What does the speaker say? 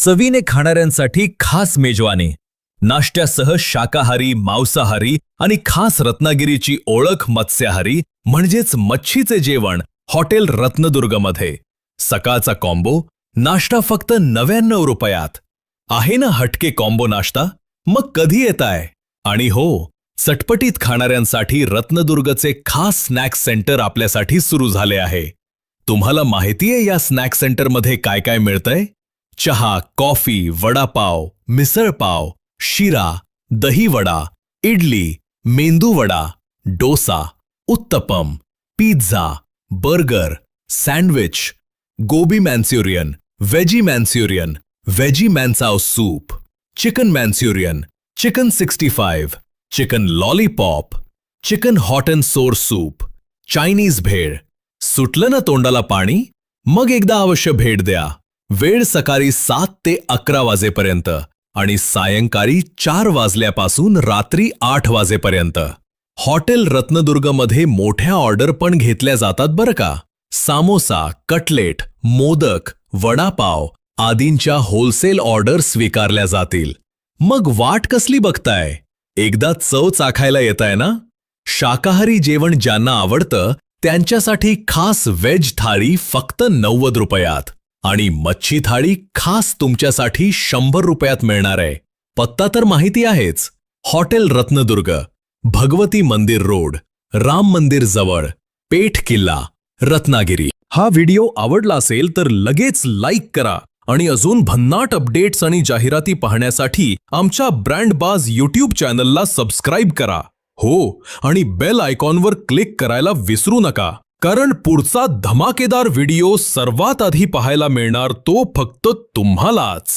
चवीने खाणाऱ्यांसाठी खास मेजवानी. नाश्त्यासह शाकाहारी मांसाहारी आणि खास रत्नागिरीची ओळख मत्स्याहारी म्हणजेच मच्छीचे जेवण हॉटेल रत्नदुर्गमध्ये. सकाळचा कॉम्बो नाश्ता फक्त नव्याण्णव रुपयात. आहे ना हटके कॉम्बो नाश्ता? मग कधी येताय? आणि हो चटपटीत खाणाऱ्यांसाठी रत्नदुर्गचे खास स्नॅक सेंटर आपल्यासाठी सुरू झाले आहे. तुम्हाला माहितीये या स्नॅक सेंटरमध्ये काय काय मिळतंय? चहा coffee vada pav misal pav sheera dahi vada idli medu vada dosa uttapam pizza burger sandwich gobi Manchurian veggie Manchurian veggie manchow soup chicken Manchurian chicken sixty five chicken lollipop chicken hot and sour soup Chinese bhel. सुटलं ना तोंडाला पाणी? मग एकदा अवश्य भेट द्या. वेळ सकाळी सात ते अकरा वाजेपर्यंत आणि सायंकाळी चार वाजल्यापासून रात्री आठ वाजेपर्यंत. हॉटेल रत्नदुर्गमध्ये मोठ्या ऑर्डर पण घेतल्या जातात बरं का? सामोसा कटलेट मोदक वडापाव आदींच्या होलसेल ऑर्डर स्वीकारल्या जातील. मग वाट कसली बघताय? एकदा चव चाखायला येताय ना? शाकाहारी जेवण ज्यांना आवडतं त्यांच्यासाठी खास व्हेज थाळी फक्त नव्वद रुपयात. आणि मच्छी थाळी खास तुमच्यासाठी शंभर रुपयात मिळणार आहे. पत्ता तर माहिती आहेच. हॉटेल रत्नदुर्ग भगवती मंदिर रोड राम मंदिर जवळ पेठ किल्ला रत्नागिरी. हा व्हिडिओ आवडला असेल तर लगेच लाईक करा आणि अजून भन्नाट अपडेट्स आणि जाहिराती पाहण्यासाठी आमच्या ब्रँड बाज यूट्यूब चॅनलला सबस्क्राईब करा. हो आणि बेल आयकॉनवर क्लिक करायला विसरू नका. कारण पुढचा धमाकेदार व्हिडिओ सर्वात आधी पाहायला मिळणार तो फक्त तुम्हालाच.